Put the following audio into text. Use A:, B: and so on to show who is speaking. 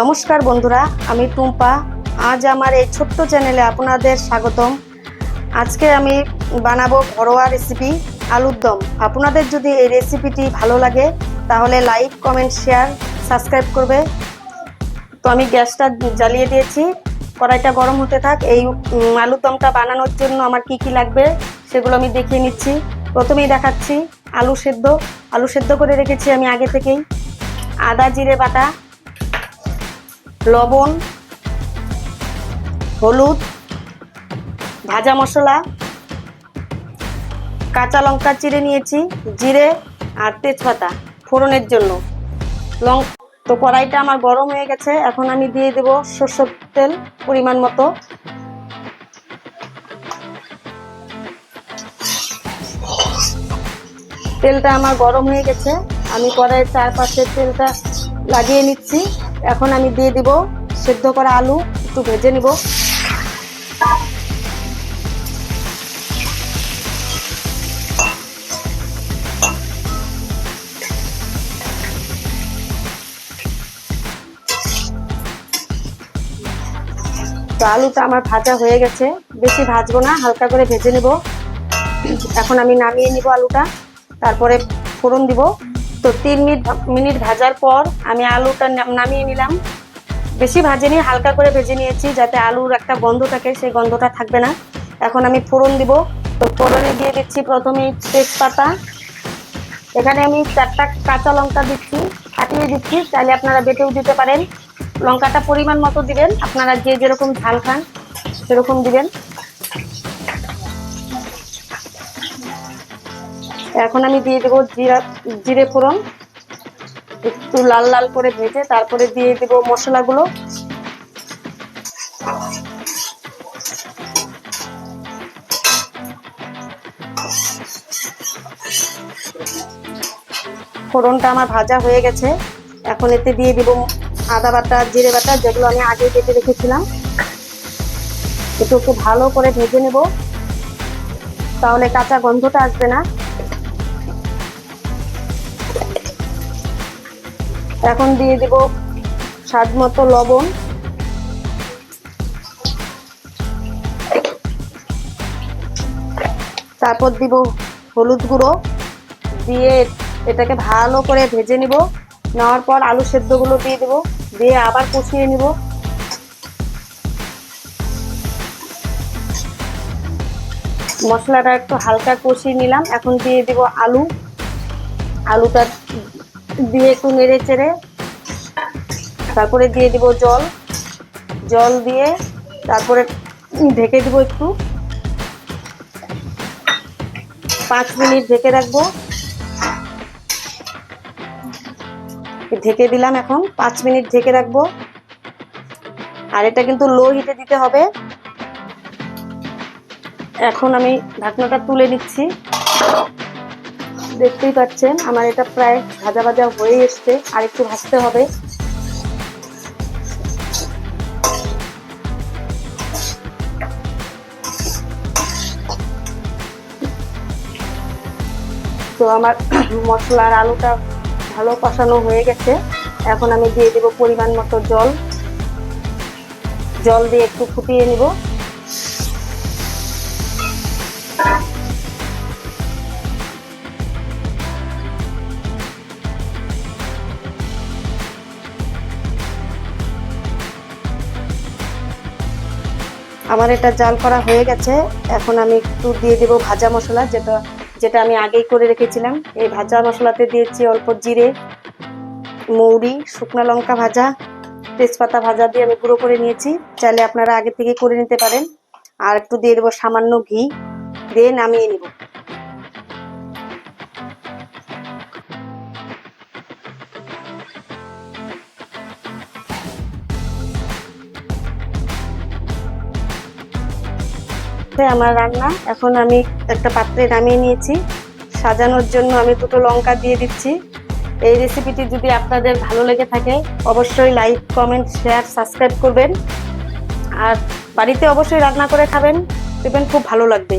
A: নমস্কার বন্ধুরা, আমি টুম্পা। আজ আমার এই ছোট্ট চ্যানেলে আপনাদের স্বাগতম। আজকে আমি বানাবো ঘরোয়া রেসিপি আলুর দম। আপনাদের যদি এই রেসিপিটি ভালো লাগে, তাহলে লাইক কমেন্ট শেয়ার সাবস্ক্রাইব করবে। তো আমি গ্যাসটা জ্বালিয়ে দিয়েছি। কড়াইটা গরম হতে থাক। এই আলুর দমটা বানানোর জন্য আমার কি কি লাগবে সেগুলো আমি দেখিয়ে নিচ্ছি। প্রথমেই দেখাচ্ছি আলু সেদ্ধ। আলু সেদ্ধ করে রেখেছি আমি আগে থেকেই। আদা, জিরে, বাটা লবণ, হলুদ, ভাজা মশলা, কাঁচা লঙ্কা চিড়ে নিয়েছি, জিরে আর তেজপাতা ফোড়নের জন্য। লং তো কড়াইটা আমার গরম হয়ে গেছে, এখন আমি দিয়ে দেব সর্ষের তেল পরিমাণ মতো। তেলটা আমার গরম হয়ে গেছে, আমি কড়াইয়ের চারপাশের তেলটা লাগিয়ে নিচ্ছি। এখন আমি দিয়ে দিব সেদ্ধ করা আলু, একটু ভেজে নিব। তো আলুটা আমার ভাজা হয়ে গেছে, বেশি ভাজবো না, হালকা করে ভেজে নেব। এখন আমি নামিয়ে নিব আলুটা, তারপরে ফোড়ন দিব। তো তিন মিনিট মিনিট ভাজার পর আমি আলুটা নাম- নামিয়ে নিলাম। বেশি ভাজেনি, হালকা করে ভেজে নিয়েছি যাতে আলুর একটা গন্ধ থাকে, সেই গন্ধটা থাকবে না। এখন আমি ফোড়ন দিব। তো ফোড়নে দিয়ে দিচ্ছি প্রথমে তেজপাতা। এখানে আমি চারটা কাঁচা লঙ্কা দিচ্ছি ফাটিয়ে দিচ্ছি। চাইলে আপনারা বেটেও দিতে পারেন। লঙ্কাটা পরিমাণ মতো দিবেন। আপনারা যে যেরকম ঝাল খান, সেরকম দিবেন। এখন আমি দিয়ে দেবো জিরা, জিরে ফোড়ন, একটু লাল লাল করে ভেজে তারপরে দিয়ে দেবো মশলাগুলো। ফোড়নটা আমার ভাজা হয়ে গেছে। এখন এতে দিয়ে দিব আদা বাটা, জিরে বাটা, যেগুলো আমি আগে কেটে রেখেছিলাম। একটু একটু ভালো করে ভেজে নেব। তাহলে কাঁচা গন্ধটা আসবে না। এখন দিয়ে দিব স্বাদ মতো লবণ। তারপর দিব হলুদ গুঁড়ো। দিয়ে এটাকে ভালো করে ভেজে নিব। নেওয়ার পর আলু সেদ্ধগুলো দিয়ে দেবো। দিয়ে আবার কষিয়ে নিব। মশলাটা একটু হালকা কষিয়ে নিলাম। এখন দিয়ে দিব আলু। আলুটা দিয়ে একটু নেড়ে চেড়ে তারপরে দিয়ে দিব জল। জল দিয়ে তারপরে ঢেকে দিব একটু। পাঁচ মিনিট ঢেকে রাখব। ঢেকে দিলাম এখন। পাঁচ মিনিট ঢেকে রাখব। আর এটা কিন্তু লো হিটে দিতে হবে। এখন আমি ঢাকনাটা তুলে নিচ্ছি। দেখতেই পাচ্ছেন, আমার এটা প্রায় ভাজা ভাজা হয়ে এসছে, আর একটু ভাজতে হবে। তো আমার মশলার আলুটা ভালো কষানো হয়ে গেছে। এখন আমি দিয়ে দেব পরিমাণ মতো জল। জল দিয়ে একটু ফুটিয়ে নিব। আমার এটা জাল করা হয়ে গেছে। এখন আমি একটু দিয়ে দেব ভাজা মশলা, যেটা যেটা আমি আগেই করে রেখেছিলাম। এই ভাজা মশলাতে দিয়েছি অল্প জিরে, মৌরি, শুকনা লঙ্কা ভাজা, তেজপাতা ভাজা দিয়ে আমি গুঁড়ো করে নিয়েছি। চাইলে আপনারা আগে থেকে করে নিতে পারেন। আর একটু দিয়ে দেবো সামান্য ঘি। দিয়ে নামিয়ে নিব। আমার রান্না। এখন আমি একটা পাত্রে নামিয়ে নিয়েছি। সাজানোর জন্য আমি দুটো লঙ্কা দিয়ে দিচ্ছি। এই রেসিপিটি যদি আপনাদের ভালো লেগে থাকে, অবশ্যই লাইক কমেন্ট শেয়ার সাবস্ক্রাইব করবেন। আর বাড়িতে অবশ্যই রান্না করে খাবেন। দেখবেন খুব ভালো লাগবে।